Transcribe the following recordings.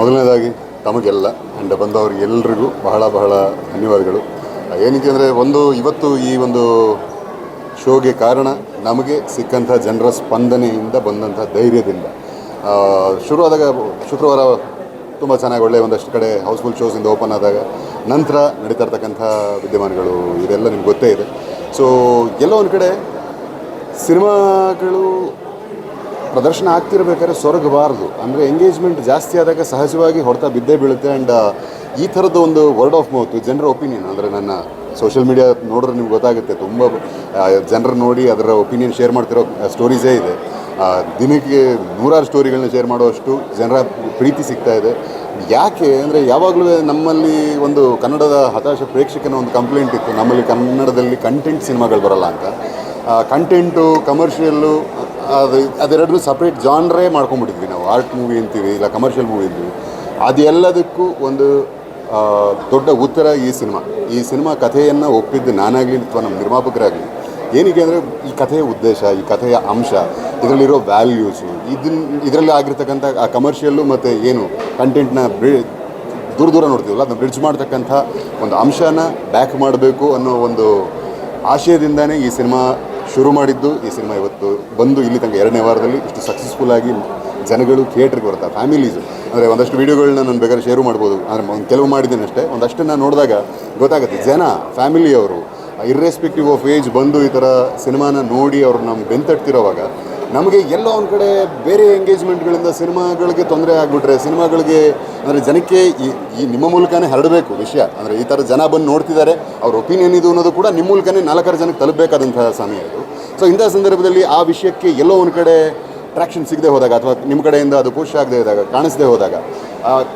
ಮೊದಲನೇದಾಗಿ ತಮಗೆಲ್ಲ ಆ್ಯಂಡ್ ಬಂದವ್ರಿಗೆ ಎಲ್ರಿಗೂ ಬಹಳ ಬಹಳ ಧನ್ಯವಾದಗಳು. ಏನಕ್ಕೆ ಅಂದರೆ ಒಂದು ಇವತ್ತು ಈ ಒಂದು ಶೋಗೆ ಕಾರಣ ನಮಗೆ ಸಿಕ್ಕಂಥ ಜನರ ಸ್ಪಂದನೆಯಿಂದ ಬಂದಂಥ ಧೈರ್ಯದಿಂದ. ಶುರುವಾದಾಗ ಶುಕ್ರವಾರ ತುಂಬ ಚೆನ್ನಾಗಿ ಒಳ್ಳೆಯ ಒಂದಷ್ಟು ಕಡೆ ಹೌಸ್ಫುಲ್ ಶೋಸಿಂದ ಓಪನ್ ಆದಾಗ ನಂತರ ನಡೀತಾ ಇರ್ತಕ್ಕಂಥ ವಿದ್ಯಮಾನಗಳು ಇದೆಲ್ಲ ನಿಮ್ಗೆ ಗೊತ್ತೇ ಇದೆ. ಸೊ ಎಲ್ಲೋ ಒಂದು ಕಡೆ ಸಿನಿಮಾಗಳು ಪ್ರದರ್ಶನ ಆಗ್ತಿರ್ಬೇಕಾದ್ರೆ ಸೊರಗಬಾರ್ದು. ಅಂದರೆ ಎಂಗೇಜ್ಮೆಂಟ್ ಜಾಸ್ತಿ ಆದಾಗ ಸಹಜವಾಗಿ ಹೊಡೆತ ಬಿದ್ದೇ ಬೀಳುತ್ತೆ ಆ್ಯಂಡ್ ಈ ಥರದ ಒಂದು ವರ್ಡ್ ಆಫ್ ಮೌತ್ ಜನರ ಒಪಿನಿಯನ್ ಅಂದರೆ ನನ್ನ ಸೋಷಿಯಲ್ ಮೀಡಿಯಾ ನೋಡಿದ್ರೆ ನಿಮ್ಗೆ ಗೊತ್ತಾಗುತ್ತೆ. ತುಂಬ ಜನರು ನೋಡಿ ಅದರ ಒಪಿನಿಯನ್ ಶೇರ್ ಮಾಡ್ತಿರೋ ಸ್ಟೋರೀಸೇ ಇದೆ. ದಿನಕ್ಕೆ ನೂರಾರು ಸ್ಟೋರಿಗಳನ್ನ ಶೇರ್ ಮಾಡುವಷ್ಟು ಜನರ ಪ್ರೀತಿ ಸಿಗ್ತಾ ಇದೆ. ಯಾಕೆ ಅಂದರೆ ಯಾವಾಗಲೂ ನಮ್ಮಲ್ಲಿ ಒಂದು ಕನ್ನಡದ ಹತಾಶ ಪ್ರೇಕ್ಷಕನ ಒಂದು ಕಂಪ್ಲೇಂಟ್ ಇತ್ತು. ನಮ್ಮಲ್ಲಿ ಕನ್ನಡದಲ್ಲಿ ಕಂಟೆಂಟ್ ಸಿನಿಮಾಗಳು ಬರಲ್ಲ ಅಂತ. ಕಂಟೆಂಟು ಕಮರ್ಷಿಯಲ್ಲು ಅದು ಅದೆರಡನ್ನೂ ಸಪ್ರೇಟ್ ಜಾನ್ರೇ ಮಾಡ್ಕೊಂಡ್ಬಿಟ್ಟಿದ್ವಿ ನಾವು. ಆರ್ಟ್ ಮೂವಿ ಅಂತೀವಿ, ಇಲ್ಲ ಕಮರ್ಷಿಯಲ್ ಮೂವಿ ಅಂತೀವಿ. ಅದೆಲ್ಲದಕ್ಕೂ ಒಂದು ದೊಡ್ಡ ಉತ್ತರ ಈ ಸಿನಿಮಾ. ಈ ಸಿನಿಮಾ ಕಥೆಯನ್ನು ಒಪ್ಪಿದ್ದು ನಾನಾಗಲಿ ಅಥವಾ ನಮ್ಮ ನಿರ್ಮಾಪಕರಾಗಲಿ. ಏನಕ್ಕೆ ಅಂದರೆ ಈ ಕಥೆಯ ಉದ್ದೇಶ, ಈ ಕಥೆಯ ಅಂಶ, ಇದರಲ್ಲಿರೋ ವ್ಯಾಲ್ಯೂಸು ಇದನ್ನ ಇದರಲ್ಲಿ ಆಗಿರ್ತಕ್ಕಂಥ ಆ ಕಮರ್ಷಿಯಲ್ಲು ಮತ್ತು ಏನು ಕಂಟೆಂಟ್ನ ಬ್ರಿ ದೂರ ದೂರ ನೋಡ್ತೀವಲ್ಲ, ಅದನ್ನ ಬ್ರಿಡ್ಜ್ ಮಾಡ್ತಕ್ಕಂಥ ಒಂದು ಅಂಶನ ಬ್ಯಾಕ್ ಮಾಡಬೇಕು ಅನ್ನೋ ಒಂದು ಆಶಯದಿಂದನೇ ಈ ಸಿನಿಮಾ ಶುರು ಮಾಡಿದ್ದು ಈ ಸಿನಿಮಾ ಇವತ್ತು ಬಂದು ಇಲ್ಲಿ ತನಕ ಎರಡನೇ ವಾರದಲ್ಲಿ ಇಷ್ಟು ಸಕ್ಸಸ್ಫುಲ್ ಆಗಿ ಜನಗಳು ಥಿಯೇಟ್ರಿಗೆ ಬರ್ತಾರೆ ಫ್ಯಾಮಿಲೀಸು ಅಂದರೆ ಒಂದಷ್ಟು ವೀಡಿಯೋಗಳನ್ನ ನಾನು ಬೇಕಾದ್ರೆ ಶೇರು ಮಾಡ್ಬೋದು. ಅಂದರೆ ಒಂದು ಕೆಲವು ಮಾಡಿದ್ದೇನೆ ಅಷ್ಟೇ. ಒಂದಷ್ಟನ್ನು ನೋಡಿದಾಗ ಗೊತ್ತಾಗುತ್ತೆ, ಜನ ಫ್ಯಾಮಿಲಿಯವರು ಇರ್ರೆಸ್ಪೆಕ್ಟಿವ್ ಆಫ್ ಏಜ್ ಬಂದು ಈ ಥರ ಸಿನಿಮಾನ ನೋಡಿ ಅವ್ರು ನಮ್ಮ ಬೆಂತಟ್ತಿರೋವಾಗ ನಮಗೆ ಎಲ್ಲೋ ಒಂದು ಕಡೆ ಬೇರೆ ಎಂಗೇಜ್ಮೆಂಟ್ಗಳಿಂದ ಸಿನಿಮಾಗಳಿಗೆ ತೊಂದರೆ ಆಗಿಬಿಟ್ರೆ, ಸಿನಿಮಾಗಳಿಗೆ ಅಂದರೆ ಜನಕ್ಕೆ ಈ ನಿಮ್ಮ ಮೂಲಕನೇ ಹರಡಬೇಕು ವಿಷಯ. ಅಂದರೆ ಈ ಥರ ಜನ ಬಂದು ನೋಡ್ತಿದ್ದಾರೆ, ಅವ್ರ ಒಪಿನಿಯನ್ ಇದು ಅನ್ನೋದು ಕೂಡ ನಿಮ್ಮ ಮೂಲಕನೇ ನಾಲ್ಕಾರು ಜನಕ್ಕೆ ತಲುಪಬೇಕಾದಂತಹ ಸಮಯ ಇದು. ಸೊ ಇಂಥ ಸಂದರ್ಭದಲ್ಲಿ ಆ ವಿಷಯಕ್ಕೆ ಎಲ್ಲೋ ಒಂದು ಕಡೆ ಟ್ರ್ಯಾಕ್ಷನ್ ಸಿಗದೆ ಹೋದಾಗ ಅಥವಾ ನಿಮ್ಮ ಕಡೆಯಿಂದ ಅದು ಪುಷ್ ಆಗದೆ ಹೋದಾಗ ಕಾಣಿಸದೆ ಹೋದಾಗ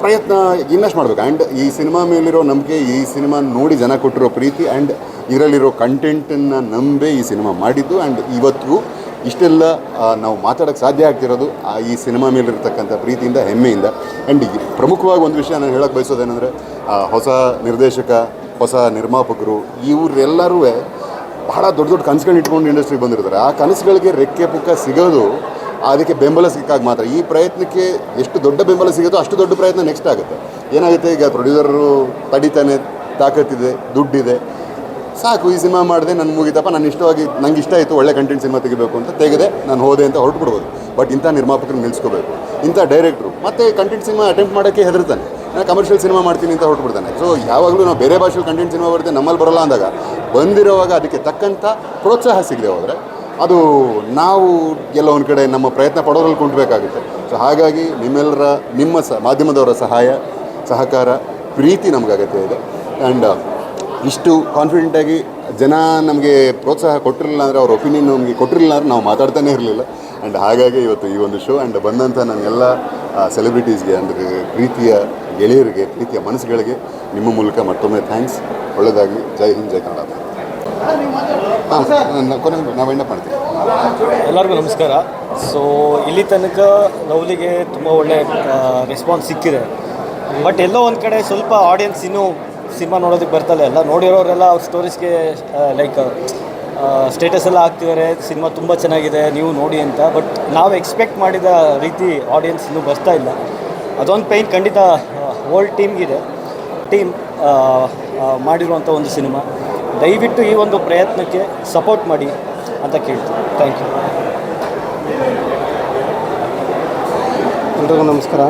ಪ್ರಯತ್ನ ಇನ್ನಷ್ಟು ಮಾಡಬೇಕು. ಆ್ಯಂಡ್ ಈ ಸಿನಿಮಾ ಮೇಲಿರೋ ನಂಬಿಕೆ, ಈ ಸಿನಿಮಾ ನೋಡಿ ಜನ ಕೊಟ್ಟಿರೋ ಪ್ರೀತಿ ಆ್ಯಂಡ್ ಇದರಲ್ಲಿರೋ ಕಂಟೆಂಟನ್ನು ನಂಬೇ ಈ ಸಿನಿಮಾ ಮಾಡಿದ್ದು. ಆ್ಯಂಡ್ ಇವತ್ತಿಗೂ ಇಷ್ಟೆಲ್ಲ ನಾವು ಮಾತಾಡೋಕ್ಕೆ ಸಾಧ್ಯ ಆಗ್ತಿರೋದು ಈ ಸಿನಿಮಾ ಮೇಲಿರ್ತಕ್ಕಂಥ ಪ್ರೀತಿಯಿಂದ, ಹೆಮ್ಮೆಯಿಂದ. ಆ್ಯಂಡ್ ಪ್ರಮುಖವಾಗಿ ಒಂದು ವಿಷಯ ನಾನು ಹೇಳೋಕ್ಕೆ ಬಯಸೋದೇನೆಂದರೆ ಹೊಸ ನಿರ್ದೇಶಕ, ಹೊಸ ನಿರ್ಮಾಪಕರು, ಇವರೆಲ್ಲರೂ ಬಹಳ ದೊಡ್ಡ ದೊಡ್ಡ ಕನಸುಗಳನ್ನ ಇಟ್ಕೊಂಡು ಇಂಡಸ್ಟ್ರಿಗೆ ಬಂದಿರ್ತಾರೆ. ಆ ಕನಸುಗಳಿಗೆ ರೆಕ್ಕೆ ಪುಕ್ಕ ಸಿಗೋದು, ಅದಕ್ಕೆ ಬೆಂಬಲ ಸಿಕ್ಕಾಗ ಮಾತ್ರ. ಈ ಪ್ರಯತ್ನಕ್ಕೆ ಎಷ್ಟು ದೊಡ್ಡ ಬೆಂಬಲ ಸಿಗುತ್ತೋ ಅಷ್ಟು ದೊಡ್ಡ ಪ್ರಯತ್ನ ನೆಕ್ಸ್ಟ್ ಆಗುತ್ತೆ. ಏನಾಗುತ್ತೆ, ಈಗ ಪ್ರೊಡ್ಯೂಸರು ತಡಿತಾನೆ, ತಾಕತ್ತಿದೆ, ದುಡ್ಡಿದೆ. ಸಾಕು, ಈ ಸಿನಿಮಾ ಮಾಡಿದೆ, ನಾನು ಮುಗಿತಪ್ಪ, ನಾನು ಇಷ್ಟವಾಗಿ, ನಂಗೆ ಇಷ್ಟ ಆಯಿತು, ಒಳ್ಳೆ ಕಂಟೆಂಟ್ ಸಿನಿಮಾ ತೆಗಿಬೇಕು ಅಂತ ತೆಗೆದೆ, ನಾನು ಹೋದೆ ಅಂತ ಹೊರಟು ಬಿಡ್ಬೋದು ಬಟ್ ಇಂಥ ನಿರ್ಮಾಪಕರು ನಿಲ್ಲಿಸ್ಕೋಬೇಕು ಇಂಥ ಡೈರೆಕ್ಟ್ರು ಮತ್ತೆ ಕಂಟೆಂಟ್ ಸಿನಿಮಾ ಅಟೆಂಪ್ಟ್ ಮಾಡೋಕ್ಕೆ ಹೆದರ್ತಾನೆ. ನಾನು ಕಮರ್ಷಿಯಲ್ ಸಿನಿಮಾ ಮಾಡ್ತೀನಿ ಅಂತ ಹೊರಟು ಬಿಡ್ತಾನೆ ಸೊ ಯಾವಾಗಲೂ ನಾವು ಬೇರೆ ಭಾಷೆಯಲ್ಲಿ ಕಂಟೆಂಟ್ ಸಿನಿಮಾ ಬರುತ್ತೆ, ನಮ್ಮಲ್ಲಿ ಬರಲ್ಲ ಅಂದಾಗ, ಬಂದಿರೋವಾಗ ಅದಕ್ಕೆ ತಕ್ಕಂಥ ಪ್ರೋತ್ಸಾಹ ಸಿಗದೆ ಹೋದರೆ, ಅದು ನಾವು ಎಲ್ಲ ಒಂದು ಕಡೆ ನಮ್ಮ ಪ್ರಯತ್ನ ಪಡೋದ್ರಲ್ಲಿ ಕುಂಟಬೇಕಾಗುತ್ತೆ. ಸೊ ಹಾಗಾಗಿ ನಿಮ್ಮೆಲ್ಲರ ನಿಮ್ಮ ಸ, ಮಾಧ್ಯಮದವರ ಸಹಾಯ, ಸಹಕಾರ, ಪ್ರೀತಿ ನಮಗೆ ಅಗತ್ಯ ಇದೆ. ಆ್ಯಂಡ್ ಇಷ್ಟು ಕಾನ್ಫಿಡೆಂಟಾಗಿ ಜನ ನಮಗೆ ಪ್ರೋತ್ಸಾಹ ಕೊಟ್ಟಿರಲಿಲ್ಲ ಅಂದರೆ ಅವ್ರ ಒಪಿನಿಯನ್ ನಮಗೆ ಕೊಟ್ಟಿರಲಿಲ್ಲ ಅಂದರೆ ನಾವು ಮಾತಾಡ್ತಾನೆ ಇರಲಿಲ್ಲ. ಆ್ಯಂಡ್ ಹಾಗಾಗಿ ಇವತ್ತು ಈ ಒಂದು ಶೋ ಆ್ಯಂಡ್ ಬಂದಂಥ ನನ್ನೆಲ್ಲ ಸೆಲೆಬ್ರಿಟೀಸ್ಗೆ ಅಂದರೆ ಪ್ರೀತಿಯ ಗೆಳೆಯರಿಗೆ, ಪ್ರೀತಿಯ ಮನಸ್ಸುಗಳಿಗೆ ನಿಮ್ಮ ಮೂಲಕ ಮತ್ತೊಮ್ಮೆ ಥ್ಯಾಂಕ್ಸ್ ಒಳ್ಳೆಯದಾಗಲಿ ಜೈ ಹಿಂದ್, ಜೈ ಕನ್ನಡ. ಹಾಂ ಕೊನೆ ನಾವು ಎಂಡಪ್ ಮಾಡ್ತೀವಿ. ಎಲ್ಲರಿಗೂ ನಮಸ್ಕಾರ. ಸೊ ಇಲ್ಲಿ ತನಕ ಲವ್ಲಿಗೆ ತುಂಬ ಒಳ್ಳೆ ರೆಸ್ಪಾನ್ಸ್ ಸಿಕ್ಕಿದೆ. ಬಟ್ ಎಲ್ಲೋ ಒಂದು ಕಡೆ ಸ್ವಲ್ಪ ಆಡಿಯನ್ಸ್ ಇನ್ನೂ ಸಿನಿಮಾ ನೋಡೋದಕ್ಕೆ ಬರ್ತಾನೆ ಎಲ್ಲ ನೋಡಿರೋರೆಲ್ಲ ಅವ್ರ ಸ್ಟೋರೀಸ್ಗೆ ಲೈಕ್ ಸ್ಟೇಟಸ್ ಎಲ್ಲ ಹಾಕ್ತಿದ್ದಾರೆ ಸಿನಿಮಾ ತುಂಬ ಚೆನ್ನಾಗಿದೆ, ನೀವು ನೋಡಿ ಅಂತ. ಬಟ್ ನಾವು ಎಕ್ಸ್ಪೆಕ್ಟ್ ಮಾಡಿದ ರೀತಿ ಆಡಿಯನ್ಸ್ ಇನ್ನೂ ಬರ್ತಾ ಇಲ್ಲ. ಅದೊಂದು ಪೈನ್ ಖಂಡಿತ ಓಲ್ಡ್ ಟೀಮ್ಗಿದೆ ಟೀಮ್ ಮಾಡಿರುವಂಥ ಒಂದು ಸಿನಿಮಾ. ದಯವಿಟ್ಟು ಈ ಒಂದು ಪ್ರಯತ್ನಕ್ಕೆ ಸಪೋರ್ಟ್ ಮಾಡಿ ಅಂತ ಕೇಳ್ತೀನಿ. ಥ್ಯಾಂಕ್ ಯು ಎಲ್ರಿಗೂ ನಮಸ್ಕಾರ.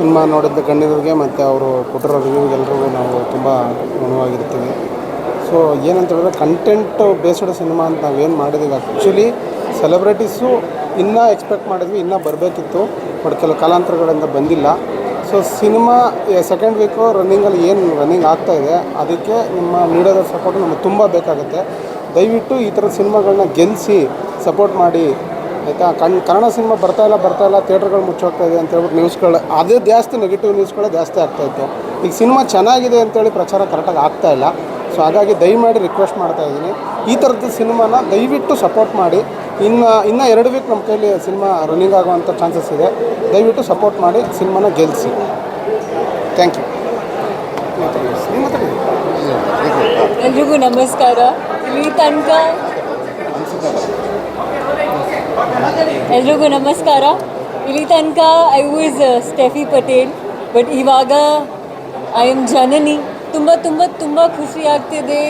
ಸಿನಿಮಾ ನೋಡಿದ ಗಣ್ಯರಿಗೆ ಮತ್ತು ಅವರು ಕೊಟ್ಟಿರೋ ರಿವ್ಯೂಗೆ ಎಲ್ರಿಗೂ ನಾವು ತುಂಬ ಋಣವಾಗಿರ್ತೀವಿ ಸೊ ಏನಂತ ಹೇಳಿದ್ರೆ ಕಂಟೆಂಟ್ ಬೇಸ್ಡ್ ಸಿನಿಮಾ ಅಂತ ನಾವೇನು ಮಾಡಿದ್ದೀವಿ ಆ್ಯಕ್ಚುಲಿ ಸೆಲೆಬ್ರಿಟೀಸು ಇನ್ನೂ ಎಕ್ಸ್ಪೆಕ್ಟ್ ಮಾಡಿದ್ವಿ, ಇನ್ನೂ ಬರಬೇಕಿತ್ತು ಬಟ್ ಕೆಲವು ಕಾಲಾಂತರಗಳಿಂದ ಬಂದಿಲ್ಲ. ಸೊ ಸಿನಿಮಾ ಸೆಕೆಂಡ್ ವೀಕು ರನ್ನಿಂಗಲ್ಲಿ ಏನು ರನ್ನಿಂಗ್ ಆಗ್ತಾ ಇದೆ, ಅದಕ್ಕೆ ನಿಮ್ಮ ಮೀಡಿಯಾದ ಸಪೋರ್ಟ್ ನಮಗೆ ತುಂಬ ಬೇಕಾಗುತ್ತೆ. ದಯವಿಟ್ಟು ಈ ಥರದ ಸಿನಿಮಾಗಳನ್ನ ಗೆಲ್ಲಿಸಿ ಸಪೋರ್ಟ್ ಮಾಡಿ ಆಯಿತಾ? ಕಣ್, ಕನ್ನಡ ಸಿನಿಮಾ ಬರ್ತಾ ಇಲ್ಲ ಬರ್ತಾ ಇಲ್ಲ, ಥಿಯೇಟ್ರ್ಗಳು ಮುಚ್ಚೋಗ್ತಾ ಇದೆ ಅಂತ ಹೇಳ್ಬಿಟ್ಟು ನ್ಯೂಸ್ಗಳು, ಅದೇ ಜಾಸ್ತಿ ನೆಗೆಟಿವ್ ನ್ಯೂಸ್ಗಳೇ ಜಾಸ್ತಿ ಆಗ್ತಾ ಇತ್ತು. ಈಗ ಸಿನಿಮಾ ಚೆನ್ನಾಗಿದೆ ಅಂತೇಳಿ ಪ್ರಚಾರ ಕರೆಕ್ಟಾಗಿ ಆಗ್ತಾ ಇಲ್ಲ. ಸೊ ಹಾಗಾಗಿ ದಯಮಾಡಿ ರಿಕ್ವೆಸ್ಟ್ ಮಾಡ್ತಾ ಇದ್ದೀನಿ. ಈ ಥರದ್ದು ಸಿನಿಮಾನ ದಯವಿಟ್ಟು ಸಪೋರ್ಟ್ ಮಾಡಿ. ಇನ್ನು, ಇನ್ನೂ ಎರಡು ವೀಕ್ ನಮ್ಮ ಕೈಲಿ ಸಿನಿಮಾ ರನ್ನಿಂಗ್ ಆಗುವಂಥ ಚಾನ್ಸಸ್ ಇದೆ. ದಯವಿಟ್ಟು ಸಪೋರ್ಟ್ ಮಾಡಿ ಸಿನಿಮಾನ ಗೆಲ್ಲಿಸಿ ಥ್ಯಾಂಕ್ ಯು ಎಲ್ರಿಗೂ ನಮಸ್ಕಾರ. ಇಲ್ಲಿ ತನಕ ಎಲ್ರಿಗೂ ನಮಸ್ಕಾರ. ಇಲ್ಲಿ ತನಕ I was Steffi Patel but ಇವಾಗ ಐ ಆಮ್ ಜನನಿ ತುಂಬ ತುಂಬ ತುಂಬ ಖುಷಿ ಆಗ್ತಿದೆ.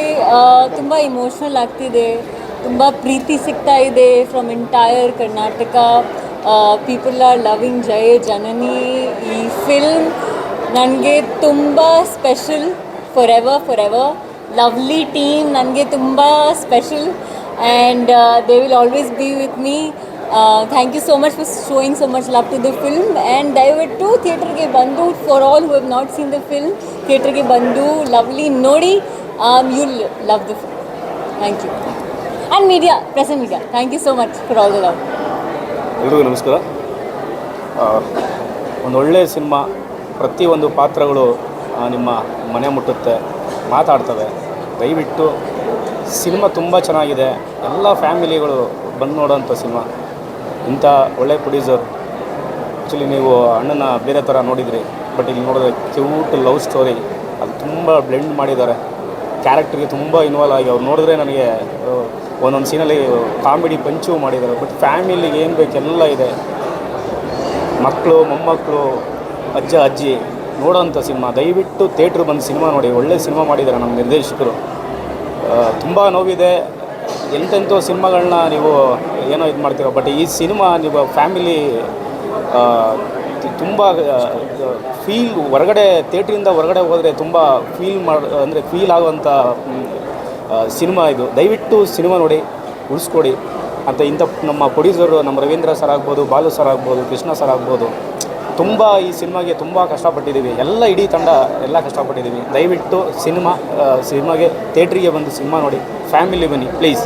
ತುಂಬ ಇಮೋಷ್ನಲ್ ಆಗ್ತಿದೆ. ತುಂಬ ಪ್ರೀತಿ ಸಿಗ್ತಾ ಇದೆ from entire Karnataka people are loving Jaya Janani ಈ ಫಿಲ್ಮ್ ನನಗೆ ತುಂಬ special forever forever lovely team ನನಗೆ ತುಂಬ special and they will always be with me thank you so much for showing so much love to the film and ದಯವಿಟ್ಟು ಥಿಯೇಟ್ರಿಗೆ ಬಂದು for all who have not seen the film ಥಿಯೇಟ್ರಿಗೆ ಬಂದು lovely ನೋಡಿ you love the film thank you and media present media thank you so much for all the love ಎಲ್ರಿಗೂ ನಮಸ್ಕಾರ. ಒಂದು ಒಳ್ಳೆಯ ಸಿನಿಮಾ, ಪ್ರತಿಯೊಂದು ಪಾತ್ರಗಳು ನಿಮ್ಮ ಮನೆ ಮುಟ್ಟುತ್ತೆ, ಮಾತಾಡ್ತವೆ. ದಯವಿಟ್ಟು, ಸಿನಿಮಾ ತುಂಬ ಚೆನ್ನಾಗಿದೆ. ಎಲ್ಲ ಫ್ಯಾಮಿಲಿಗಳು ಬಂದು ನೋಡೋಂಥ ಸಿನಿಮಾ. ಇಂಥ ಒಳ್ಳೆ ಪ್ರೊಡ್ಯೂಸರ್ ಆ್ಯಕ್ಚುಲಿ ನೀವು ಅಣ್ಣನ ಬೇರೆ ಥರ ನೋಡಿದ್ರಿ. ಬಟ್ ಇಲ್ಲಿ ನೋಡಿದ್ರೆ ಕ್ಯೂಟ್ ಲವ್ ಸ್ಟೋರಿ ಅದು ತುಂಬ ಬ್ಲೆಂಡ್ ಮಾಡಿದ್ದಾರೆ. ಕ್ಯಾರೆಕ್ಟರ್ಗೆ ತುಂಬ ಇನ್ವಾಲ್ವ್ ಆಗಿ ಅವ್ರು ನೋಡಿದ್ರೆ ನನಗೆ ಒಂದೊಂದು ಸೀನಲ್ಲಿ ಕಾಮಿಡಿ ಪಂಚು ಮಾಡಿದ್ದಾರೆ. ಬಟ್ ಫ್ಯಾಮಿಲಿಗೆ ಏನು ಬೇಕೆಲ್ಲ ಇದೆ. ಮಕ್ಕಳು ಮೊಮ್ಮಕ್ಕಳು ಅಜ್ಜ, ಅಜ್ಜಿ, ನೋಡೋಂಥ ಸಿನಿಮಾ. ದಯವಿಟ್ಟು ಥಿಯೇಟ್ರ್ ಬಂದು ಸಿನಿಮಾ ನೋಡಿ. ಒಳ್ಳೆ ಸಿನಿಮಾ ಮಾಡಿದ್ದಾರೆ ನಮ್ಮ ನಿರ್ದೇಶಕರು. ತುಂಬ ನೋವಿದೆ. ಎಂತೆಂಥ ಸಿನಿಮಾಗಳನ್ನ ನೀವು ಏನೋ ಇದು ಮಾಡ್ತೀರ? ಬಟ್ ಈ ಸಿನಿಮಾ ನೀವು ಫ್ಯಾಮಿಲಿ ತುಂಬ ಫೀಲ್ ಹೊರಗಡೆ ಥಿಯೇಟ್ರಿಂದ ಹೊರಗಡೆ ಹೋದರೆ ತುಂಬ ಫೀಲ್ ಮಾಡಿ, ಅಂದರೆ ಫೀಲ್ ಆಗುವಂಥ ಸಿನಿಮಾ ಇದು. ದಯವಿಟ್ಟು ಸಿನಿಮಾ ನೋಡಿ, ಉಳಿಸ್ಕೊಡಿ. ಅಂತ ಇಂಥ ನಮ್ಮ ಪ್ರೊಡ್ಯೂಸರು ನಮ್ಮ ರವೀಂದ್ರ ಸರ್ ಆಗ್ಬೋದು, ಬಾಲು ಸರ್ ಆಗ್ಬೋದು, ಕೃಷ್ಣ ಸರ್ ಆಗ್ಬೋದು, ತುಂಬ ಈ ಸಿನಿಮಾಗೆ ತುಂಬ ಕಷ್ಟಪಟ್ಟಿದ್ದೀವಿ. ಎಲ್ಲ ಇಡೀ ತಂಡ ಎಲ್ಲ ಕಷ್ಟಪಟ್ಟಿದ್ದೀವಿ. ದಯವಿಟ್ಟು ಸಿನಿಮಾ ಸಿನಿಮಾಗೆ ಥಿಯೇಟ್ರಿಗೆ ಬಂದು ಸಿನಿಮಾ ನೋಡಿ ಫ್ಯಾಮಿಲಿ ಬನ್ನಿ ಪ್ಲೀಸ್